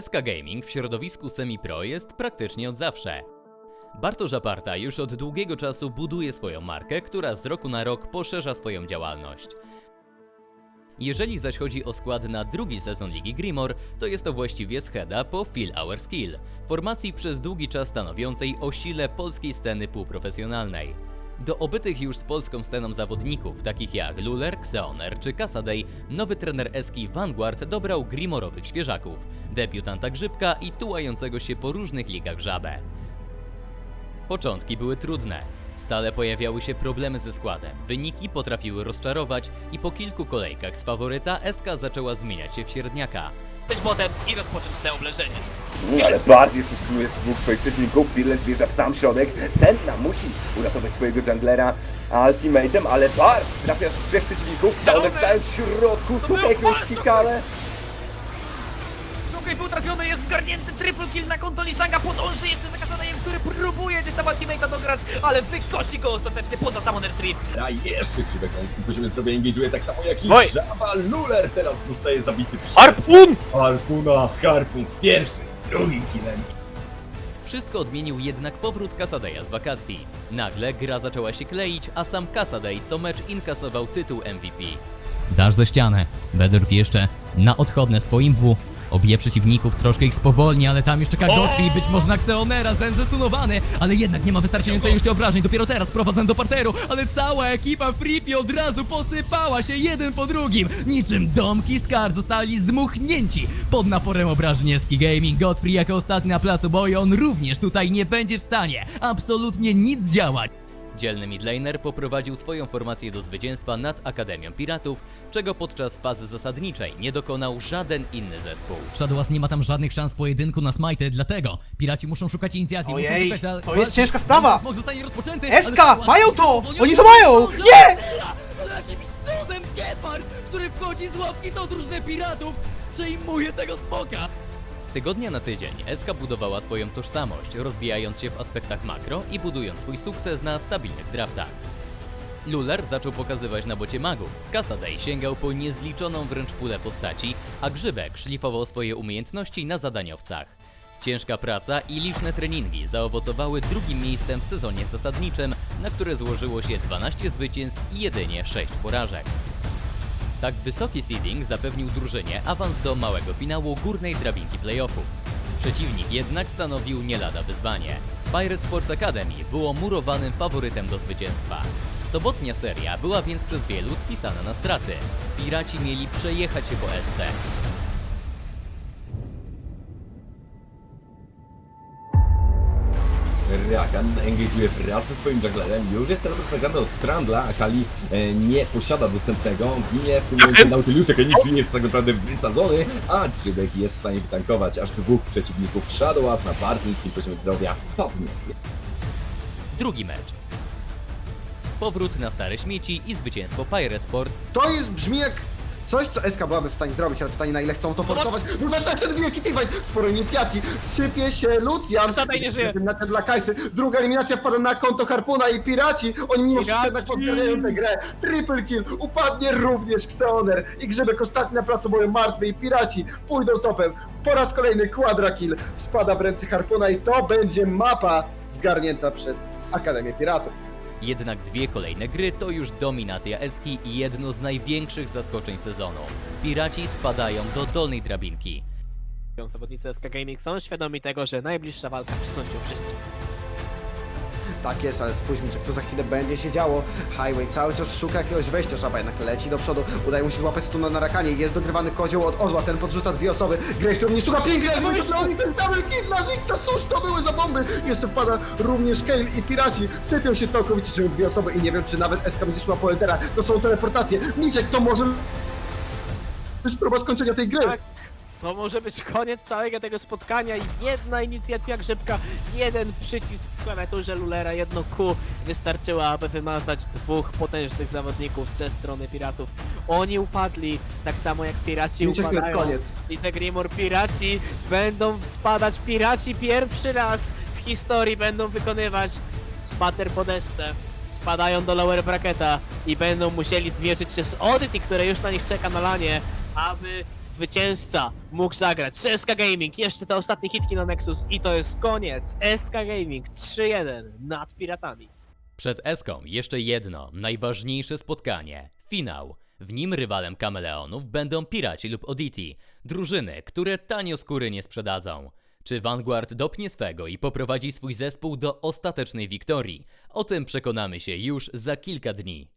SK Gaming w środowisku semi-pro jest praktycznie od zawsze. Bartosz Aparta już od długiego czasu buduje swoją markę, która z roku na rok poszerza swoją działalność. Jeżeli zaś chodzi o skład na drugi sezon Ligi Grimor, to jest to właściwie scheda po Feel Our Skill, formacji przez długi czas stanowiącej o sile polskiej sceny półprofesjonalnej. Do obytych już z polską sceną zawodników, takich jak Luller, Xeoner czy Casadei, nowy trener Eski Vanguard dobrał grimorowych świeżaków, debiutanta Grzybka i tułającego się po różnych ligach żabę. Początki były trudne. Stale pojawiały się problemy ze składem, wyniki potrafiły rozczarować i po kilku kolejkach z faworyta SK zaczęła zmieniać się w średniaka. być botem i rozpocząć te oblężenie. Nie, ale bardziej wszystkich jest dwóch swoich przeciwników. Pirles wjeżdża w sam środek. Senna musi uratować swojego junglera ultimatem, ale Bart trafiasz w trzech przeciwników. Stałe w całym środku, szuka jakiegoś bardzo Szukaj był trafiony, jest zgarnięty triple kill na konto Lisanga, podąży jeszcze za Kasadejem, który próbuje gdzieś tam ultimate'a dograć, ale wykosi go ostatecznie poza Summoner's Rift. A jeszcze Krzywek na niskim poziomie zdrowia engage'uje tak samo jak i Oj! Żaba Luller teraz zostaje zabity przez... Harpun! Harpuna! Harpun z pierwszym, drugim killem. Wszystko odmienił jednak powrót Casadeya z wakacji. Nagle gra zaczęła się kleić, a sam Casadei co mecz inkasował tytuł MVP. Dasz ze ścianę. Bedorf jeszcze na odchodne swoim W. Obije przeciwników, troszkę ich spowolni, ale tam czeka Godfrey, być może na Xeonera, Zen zestunowany, ale jednak nie ma wystarczającej już obrażeń, dopiero teraz prowadzą do parteru, ale cała ekipa Freepy od razu posypała się jeden po drugim, niczym domki z kart zostali zdmuchnięci pod naporem obrażeń Eski Gaming. Godfrey jako ostatni na placu boju, on również tutaj nie będzie w stanie absolutnie nic działać. Dzielny midlaner poprowadził swoją formację do zwycięstwa nad Akademią Piratów, czego podczas fazy zasadniczej nie dokonał żaden inny zespół. Shadowaz nie ma tam żadnych szans w pojedynku na smite, dlatego piraci muszą szukać inicjatyw. Ojej, muszą szukać to jest ciężka sprawa. Smok zostanie rozpoczęty. SK, ale- mają to! Oni Oni to mają! Nie! Jakimś cudem Gepard, który wchodzi z ławki do drużyny piratów, przejmuje tego smoka. Z tygodnia na tydzień SK budowała swoją tożsamość, rozwijając się w aspektach makro i budując swój sukces na stabilnych draftach. Luller zaczął pokazywać na bocie magów, Casadei sięgał po niezliczoną wręcz pulę postaci, a Grzybek szlifował swoje umiejętności na zadaniowcach. Ciężka praca i liczne treningi zaowocowały drugim miejscem w sezonie zasadniczym, na które złożyło się 12 zwycięstw i jedynie 6 porażek. Tak wysoki seeding zapewnił drużynie awans do małego finału górnej drabinki playoffów. Przeciwnik jednak stanowił nie lada wyzwanie. Pirate Sports Academy było murowanym faworytem do zwycięstwa. Sobotnia seria była więc przez wielu spisana na straty. Piraci mieli przejechać się po SC. Rakan engage'uje wraz ze swoim jugglerem. Już jest teraz zagrany od Trandla, a Kali e, nie posiada dostępnego. Ginie w tym momencie Nautilus, jak nic nie jest tak naprawdę wysadzony, a Grzybek jest w stanie wytankować aż dwóch przeciwników Shadowaz na bardzo niskim poziomie zdrowia. Cofnie. Drugi mecz. Powrót na stare śmieci i zwycięstwo Pirate Sports To jest, brzmi jak coś, co SK byłaby w stanie zrobić, ale pytanie na ile chcą to forsować. No dlaczego ten wielki teamfight? Sporo inicjacji. Sypie się Lucian. Zadaj nie żyje. Eliminacja dla Kajsy. Druga eliminacja wpada na konto Harpuna i Piraci. Oni mimo wszystko jednak podganiają tę grę. Triple kill. Upadnie również Xeoner. I Grzybek ostatni na placu boju martwy i Piraci pójdą topem. Po raz kolejny quadra kill spada w ręce Harpuna i to będzie mapa zgarnięta przez Akademię Piratów. Jednak dwie kolejne gry to już dominacja Eski i jedno z największych zaskoczeń sezonu. Piraci spadają do dolnej drabinki. Zawodnicy SK Gaming są świadomi tego, że najbliższa walka przysądził wszystkim. Tak jest, ale spójrzmy, czy to za chwilę będzie się działo. Highway cały czas szuka jakiegoś wejścia, Żaba jednak leci do przodu. Udaje mu się złapać stuna na rakanie. Jest dogrywany kozioł od Ozła, ten podrzuca dwie osoby. Grace również szuka pięknie, oni ten double kill na Zixa, cóż to były za bomby? Jeszcze wpada również Kale i Piraci. Sypią się całkowicie, żyją dwie osoby i nie wiem, czy nawet SK będzie szła po Entera. To są teleportacje. Miczek, to może być próba skończenia tej gry. Tak. To może być koniec całego tego spotkania. Jedna inicjatywa grzybka, jeden przycisk w klawiaturze Lulera, jedno Q wystarczyło, aby wymazać dwóch potężnych zawodników ze strony piratów. Oni upadli, tak samo jak piraci jest upadają. koniec. I te Grimor piraci będą spadać. Piraci pierwszy raz w historii będą wykonywać spacer po desce. Spadają do lower bracketa i będą musieli zmierzyć się z Oddity, które już na nich czeka na lanie, aby zwycięzca mógł zagrać z Gaming. Jeszcze te ostatnie hitki na Nexus i to jest koniec. SK Gaming 3-1 nad Piratami. Przed Eską jeszcze jedno, najważniejsze spotkanie. Finał. W nim rywalem kameleonów będą Piraci lub Oditi, drużyny, które tanio skóry nie sprzedadzą. Czy Vanguard dopnie swego i poprowadzi swój zespół do ostatecznej wiktorii? O tym przekonamy się już za kilka dni.